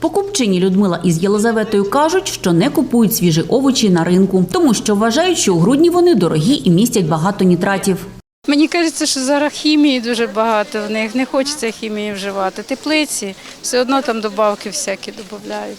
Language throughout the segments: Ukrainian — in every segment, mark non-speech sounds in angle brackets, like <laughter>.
Покупчині Людмила із Єлизаветою кажуть, що не купують свіжі овочі на ринку, тому що вважають, що у грудні вони дорогі і містять багато нітратів. Мені кажеться, що зараз хімії дуже багато в них. Не хочеться хімії вживати. Теплиці, все одно там добавки всякі додають.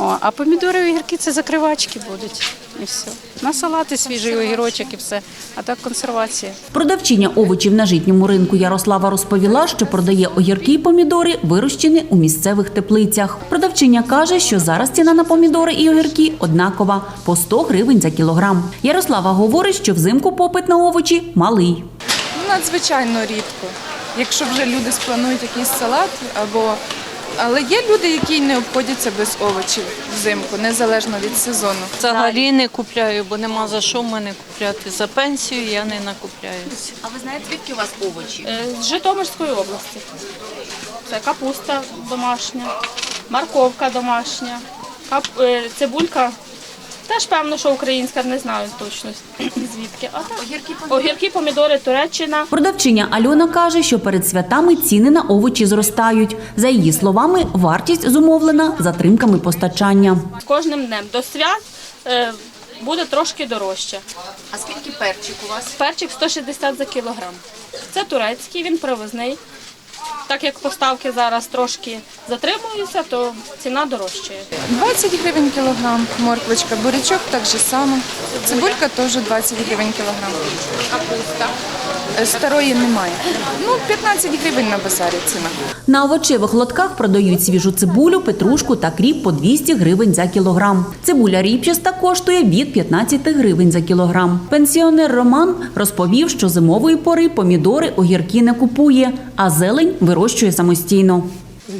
О, а помідори і огірки це закривачки будуть. І все. На салати свіжий огірочок і все. А так консервація. Продавчиня овочів на житньому ринку Ярослава розповіла, що продає огірки і помідори, вирощені у місцевих теплицях. Продавчиня каже, що зараз ціна на помідори і огірки однакова по 100 гривень за кілограм. Ярослава говорить, що взимку попит на овочі малий. Ну, надзвичайно рідко. Якщо вже люди спланують якийсь салат або. Але є люди, які не обходяться без овочів взимку, незалежно від сезону. Взагалі не купляю, бо нема за що в мене купляти. За пенсію я не накупляюся. А ви знаєте, звідки у вас овочі? Е, З Житомирської області. Це капуста домашня, морковка домашня, кап... е, цибулька. Теж певно, що українська, не знаю точно <clears throat> звідки. А так, Огірки, огірки, помідори, Туреччина. Продавчиня Альона каже, що перед святами ціни на овочі зростають. За її словами, вартість зумовлена затримками постачання. З кожним днем до свят е, буде трошки дорожче. А скільки перчик у вас? Перчик 160 за кілограм. Це турецький, він привозний. Так як поставки зараз трошки затримуються, то ціна дорожчає. 20 гривень кілограм, морквочка, бурячок так же само. Цибулька теж 20 гривень кілограм. Капуста. Е, Старої немає. Ну, 15 гривень на базарі ціна. На овочевих лотках продають свіжу цибулю, петрушку та кріп по 200 гривень за кілограм. Цибуля ріпчаста коштує від 15 гривень за кілограм. Пенсіонер Роман розповів, що зимової пори помідори, огірки не купує, а зелень вирощує самостійно.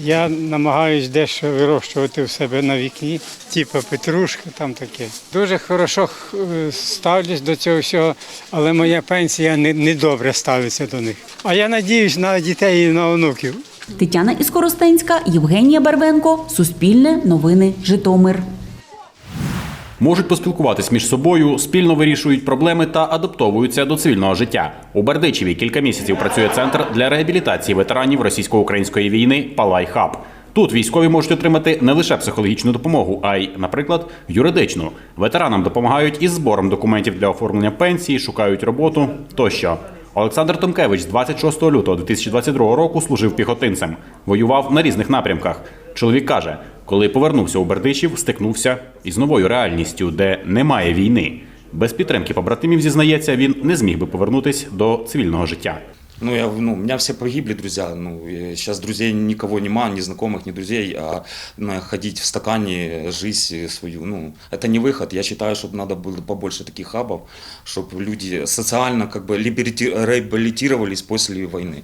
Я намагаюсь дещо вирощувати в себе на вікні, типу петрушка, там таке. Дуже хорошо е, ставлюсь до цього всього, але моя пенсія не, не добре ставиться до них. А я надіюсь на дітей і на онуків. Тетяна Іскоростенська, Євгенія Барвенко, Суспільне, Новини, Житомир. Можуть поспілкуватись між собою, спільно вирішують проблеми та адаптовуються до цивільного життя. У Бердичеві кілька місяців працює центр для реабілітації ветеранів російсько-української війни Палай Хаб. Тут військові можуть отримати не лише психологічну допомогу, а й, наприклад, юридичну. Ветеранам допомагають із збором документів для оформлення пенсії, шукають роботу тощо. Олександр Томкевич з 26 лютого 2022 року служив піхотинцем, воював на різних напрямках. Чоловік каже, коли повернувся у Бердичів, стикнувся із новою реальністю, де немає війни. Без підтримки побратимів зізнається, він не зміг би повернутись до цивільного життя. Ну, я, ну, у меня все погибли друзья. Ну, сейчас друзей никого нема, ни знакомых, ни друзей. А ну, ходить в стакане, жизнь свою, ну, это не выход. Я считаю, что надо было побольше таких хабов, чтобы люди социально как бы либерти- реабилитировались после войны.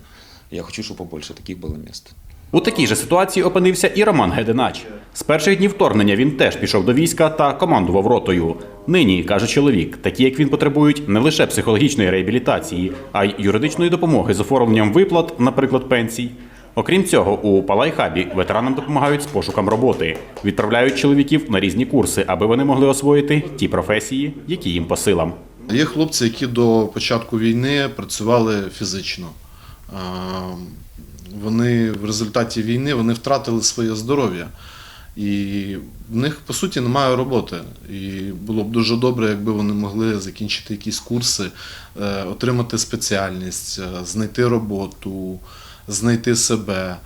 Я хочу, чтобы побольше таких было мест. У такій же ситуації опинився і Роман Геденач. З перших днів вторгнення він теж пішов до війська та командував ротою. Нині, каже чоловік, такі як він потребують не лише психологічної реабілітації, а й юридичної допомоги з оформленням виплат, наприклад, пенсій. Окрім цього, у Палайхабі ветеранам допомагають з пошуком роботи, відправляють чоловіків на різні курси, аби вони могли освоїти ті професії, які їм по силам. Є хлопці, які до початку війни працювали фізично. Вони в результаті війни вони втратили своє здоров'я. І в них по суті немає роботи. І було б дуже добре, якби вони могли закінчити якісь курси, е, отримати спеціальність, е, знайти роботу, знайти себе,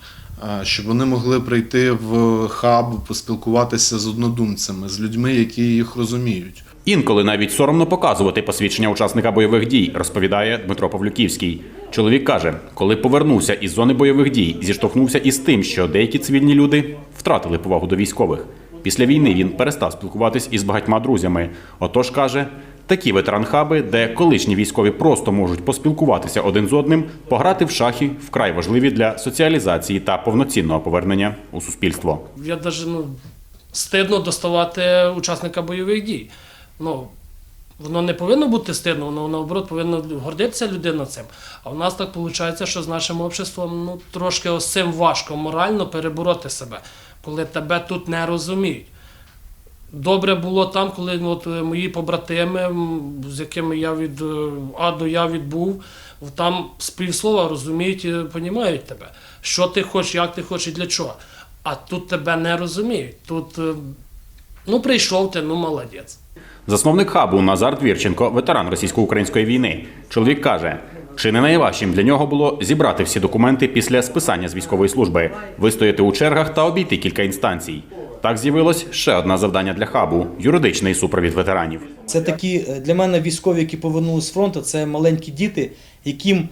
е, щоб вони могли прийти в хаб, поспілкуватися з однодумцями, з людьми, які їх розуміють. Інколи навіть соромно показувати посвідчення учасника бойових дій, розповідає Дмитро Павлюківський. Чоловік каже, коли повернувся із зони бойових дій, зіштовхнувся із тим, що деякі цивільні люди втратили повагу до військових. Після війни він перестав спілкуватись із багатьма друзями. Отож каже, такі ветеран-хаби, де колишні військові просто можуть поспілкуватися один з одним, пограти в шахи вкрай важливі для соціалізації та повноцінного повернення у суспільство. я навіть ну, стидно доставати учасника бойових дій. Ну, воно не повинно бути стидно, воно наоборот повинно гордитися людина цим. А в нас так виходить, що з нашим обществом ну, трошки ось цим важко морально перебороти себе, коли тебе тут не розуміють. Добре було там, коли ну, от, е, мої побратими, з якими я від е, А до Я відбув, там з півслова розуміють і розуміють тебе, що ти хочеш, як ти хочеш і для чого. А тут тебе не розуміють. Тут е, ну прийшов ти, ну молодець. Засновник хабу Назар Двірченко, ветеран російсько-української війни. Чоловік каже, чи не найважчим для нього було зібрати всі документи після списання з військової служби, вистояти у чергах та обійти кілька інстанцій. Так з'явилось ще одне завдання для хабу юридичний супровід ветеранів. Це такі е, для мене військові, які повернулися з фронту, це маленькі діти, яким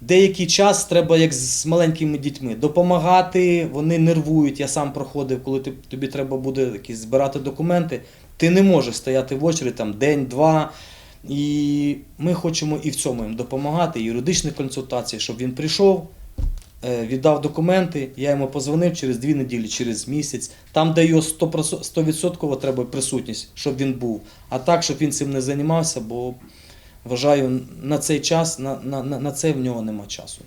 деякий час треба, як з маленькими дітьми, допомагати. Вони нервують. Я сам проходив, коли тобі треба буде якісь збирати документи. Ти не можеш стояти в очері там день-два. І ми хочемо і в цьому їм допомагати, юридичні консультації, щоб він прийшов, е, віддав документи, я йому позвонив через дві неділі, через місяць. Там, де його 100%, 100% треба присутність, щоб він був. А так, щоб він цим не займався, бо вважаю, на цей час, на, на на це в нього нема часу.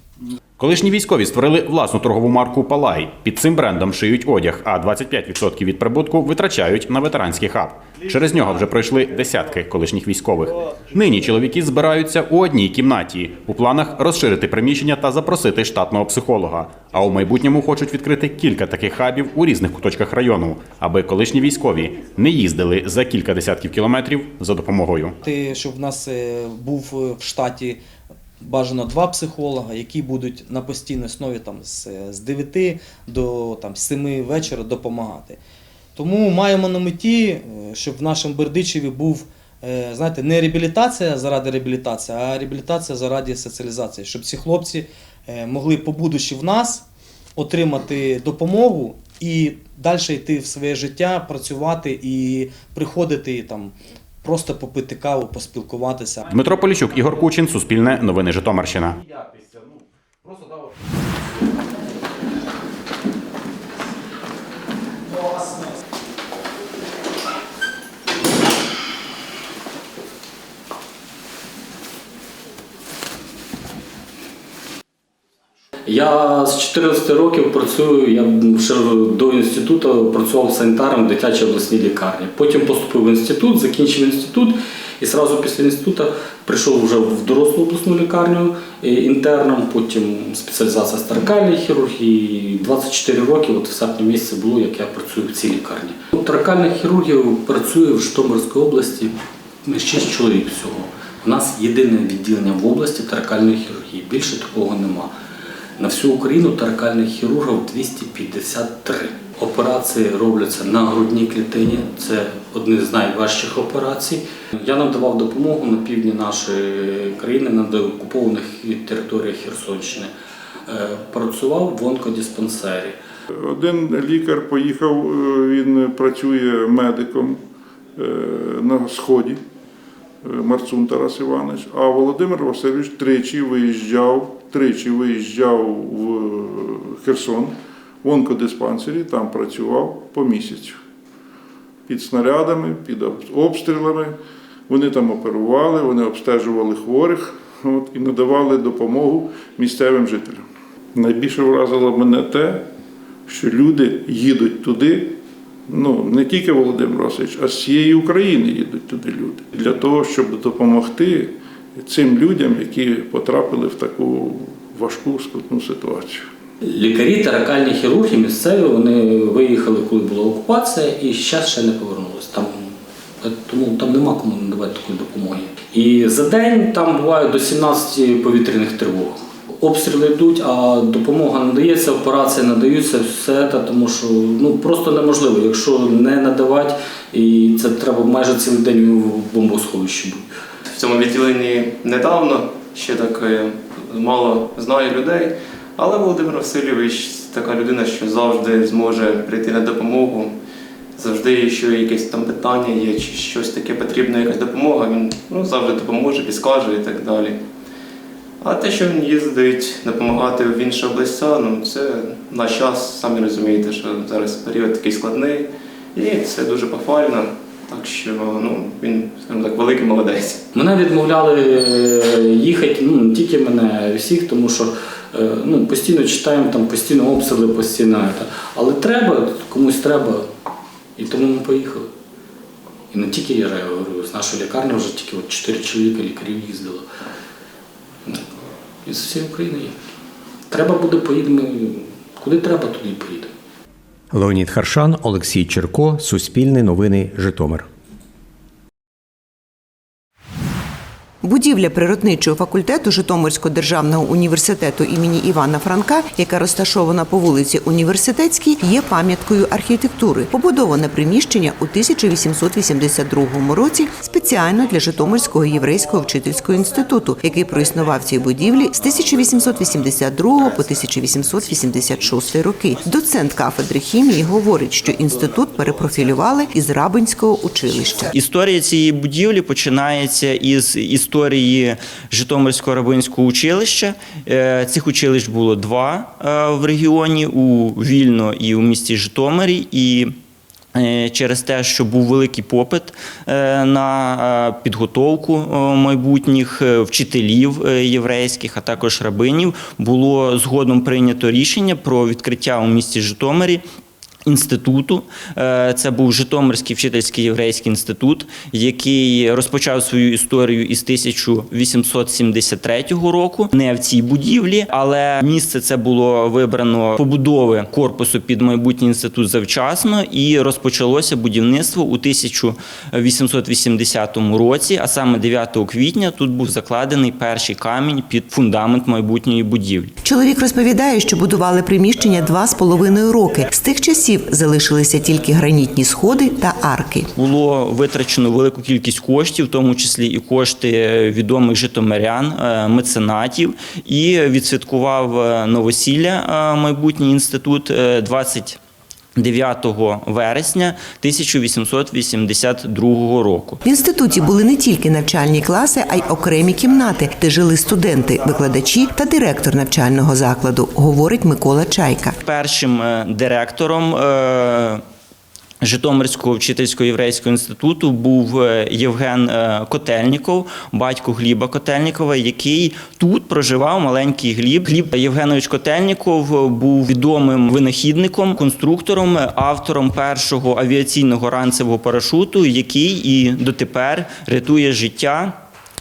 Колишні військові створили власну торгову марку Палай. Під цим брендом шиють одяг, а 25% від прибутку витрачають на ветеранський хаб. Через нього вже пройшли десятки колишніх військових. Нині чоловіки збираються у одній кімнаті. У планах розширити приміщення та запросити штатного психолога. А у майбутньому хочуть відкрити кілька таких хабів у різних куточках району, аби колишні військові не їздили за кілька десятків кілометрів за допомогою. Ти, щоб в нас е, був е, в штаті бажано два психолога, які будуть на постійній основі там, з, з 9 до там, 7 вечора допомагати. Тому маємо на меті, е, щоб в нашому Бердичеві був е, знаєте, не реабілітація заради реабілітації, а реабілітація заради соціалізації, щоб ці хлопці е, могли, побудучи в нас, отримати допомогу і далі йти в своє життя, працювати і приходити там. Просто попити каву, поспілкуватися. Дмитро Поліщук, Ігор Кучин, Суспільне, Новини Житомирщина. Я з 14 років працюю, я ще до інституту працював санітаром в дитячій обласній лікарні. Потім поступив в інститут, закінчив інститут і одразу після інституту прийшов вже в дорослу обласну лікарню е, інтерном, потім спеціалізація з таракальної хірургії. 24 роки, от в серпні місяці було, як я працюю в цій лікарні. Таракальних хірургів працює в Житомирській області 6 чоловік всього. У нас єдине відділення в області таракальної хірургії. Більше такого нема. На всю Україну таракальних хірургів 253. Операції робляться на грудній клітині. Це одні з найважчих операцій. Я надавав допомогу на півдні нашої країни на деокупованих територіях Херсонщини. Е, Працював в онкодиспансері. Один лікар поїхав, е, він працює медиком е, на сході, Марцун Тарас Іванович, а Володимир Васильович тричі виїжджав, тричі виїжджав в Херсон в онкодиспансері, там працював по місяцю. Під снарядами, під обстрілами. Вони там оперували, вони обстежували хворих от, і надавали допомогу місцевим жителям. Найбільше вразило мене те, що люди їдуть туди, ну не тільки Володимир Васильович, а з всієї України їдуть туди люди. Для того, щоб допомогти цим людям, які потрапили в таку важку скрутну ситуацію. Лікарі, таракальні хірурги місцеві, вони виїхали, коли була окупація, і зараз ще не повернулись. Там, е, тому там нема кому надавати такої допомоги. І за день там буває до 17 повітряних тривог. Обстріли йдуть, а допомога надається, операції надаються, все це, тому що ну просто неможливо. Якщо не надавати, і це треба майже цілий день в бомбосховищі бути. В цьому відділенні недавно, ще так е, мало знаю людей. Але Володимир Васильович така людина, що завжди зможе прийти на допомогу. Завжди, якщо якесь там питання є, чи щось таке потрібна, якась допомога, він ну, завжди допоможе, підскаже і так далі. А те, що він їздить допомагати в інші області, ну це на час, самі розумієте, що зараз період такий складний, і це дуже похвально. Так що ну, він, скажімо так, великий молодець. Мене відмовляли е, їхати, ну не тільки мене, а й всіх, тому що е, ну, постійно читаємо, там постійно обстріли, постійно. Але треба, комусь треба. І тому ми поїхали. І не тільки я, я говорю, з нашої лікарні вже тільки от 4 чоловіка лікарів їздило. Ну, Із всієї України є. Треба буде, поїдемо. Куди треба, туди поїдемо. Леонід Харшан, Олексій Черко, Суспільне новини, Житомир. Будівля природничого факультету Житомирського державного університету імені Івана Франка, яка розташована по вулиці Університетській, є пам'яткою архітектури. Побудоване приміщення у 1882 році спеціально для Житомирського єврейського вчительського інституту, який проіснував цій будівлі з 1882 по 1886 роки. Доцент кафедри хімії говорить, що інститут перепрофілювали із Рабинського училища. Історія цієї будівлі починається із історії Житомирського рабинського училища. Е, Цих училищ було два е, в регіоні у Вільно і у місті Житомирі. І е, Через те, що був великий попит на підготовку майбутніх вчителів єврейських, а також рабинів, було згодом прийнято рішення про відкриття у місті Житомирі інституту. Е, Це був Житомирський вчительський єврейський інститут, який розпочав свою історію із 1873 року. Не в цій будівлі, але місце це було вибрано побудови корпусу під майбутній інститут завчасно, і розпочалося будівництво у 1880 році, а саме 9 квітня тут був закладений перший камінь під фундамент майбутньої будівлі. Чоловік розповідає, що будували приміщення два з половиною роки. З тих часів залишилися тільки гранітні сходи та арки. Було витрачено велику кількість коштів, в тому числі і кошти відомих житомирян, е, меценатів, і відсвяткував е, новосілля е, майбутній інститут е, 20 9 вересня 1882 року. В інституті були не тільки навчальні класи, а й окремі кімнати, де жили студенти, викладачі та директор навчального закладу, говорить Микола Чайка. Першим е, директором е, Житомирського вчительського єврейського інституту був е, Євген е, Котельніков, батько Гліба Котельнікова, який тут проживав маленький Гліб. Гліб Євгенович Котельніков був відомим винахідником, конструктором, автором першого авіаційного ранцевого парашуту, який і дотепер рятує життя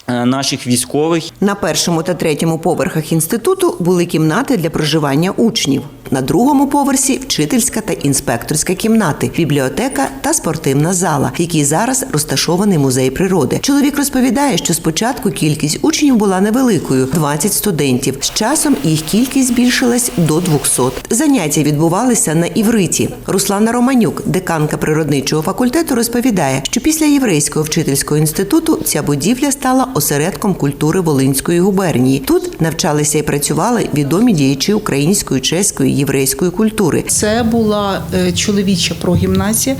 е, наших військових. На першому та третьому поверхах інституту були кімнати для проживання учнів. На другому поверсі вчительська та інспекторська кімнати, бібліотека та спортивна зала, в якій зараз розташований музей природи. Чоловік розповідає, що спочатку кількість учнів була невеликою 20 студентів. З часом їх кількість збільшилась до 200. Заняття відбувалися на івриті. Руслана Романюк, деканка природничого факультету, розповідає, що після єврейського вчительського інституту ця будівля стала осередком культури Волинської губернії. Тут навчалися і працювали відомі діячі української, чеської, єврейської культури. Це була е, чоловіча прогімназія,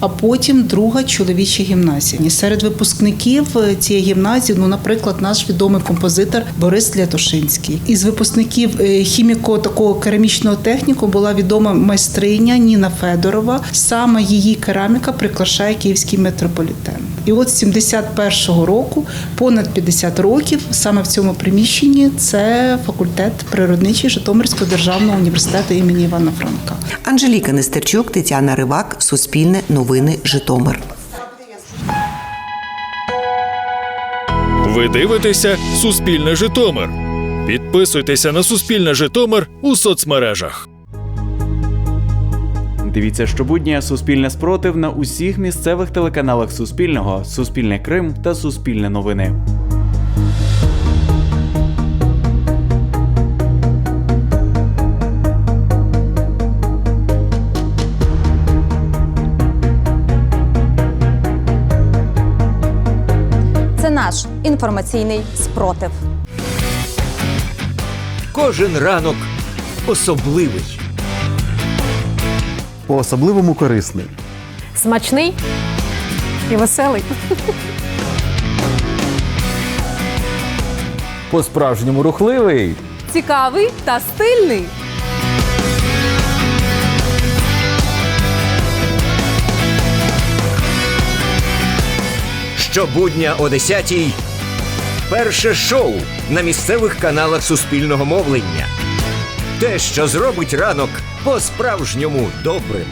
а потім друга чоловіча гімназія. Серед випускників е, цієї гімназії, ну, наприклад, наш відомий композитор Борис Лятошинський. Із випускників е, хіміко такого керамічного техніку була відома майстриня Ніна Федорова. Саме її кераміка прикрашає київський метрополітен. І от з 71-го року, понад 50 років, саме в цьому приміщенні це факультет природничий Житомирського державного університету імені Івана Франка. Анжеліка Нестерчук, Тетяна Ривак, Суспільне новини Житомир. Ви дивитеся Суспільне Житомир. Підписуйтеся на Суспільне Житомир у соцмережах. Дивіться щобудня Суспільне спротив на усіх місцевих телеканалах Суспільного, Суспільне Крим та Суспільне новини. Це наш інформаційний спротив. Кожен ранок особливий. По-особливому корисний. Смачний і веселий. По-справжньому рухливий. Цікавий та стильний. Щобудня о 10-й. Перше шоу на місцевих каналах суспільного мовлення. Те, що зробить ранок по-справжньому добрим.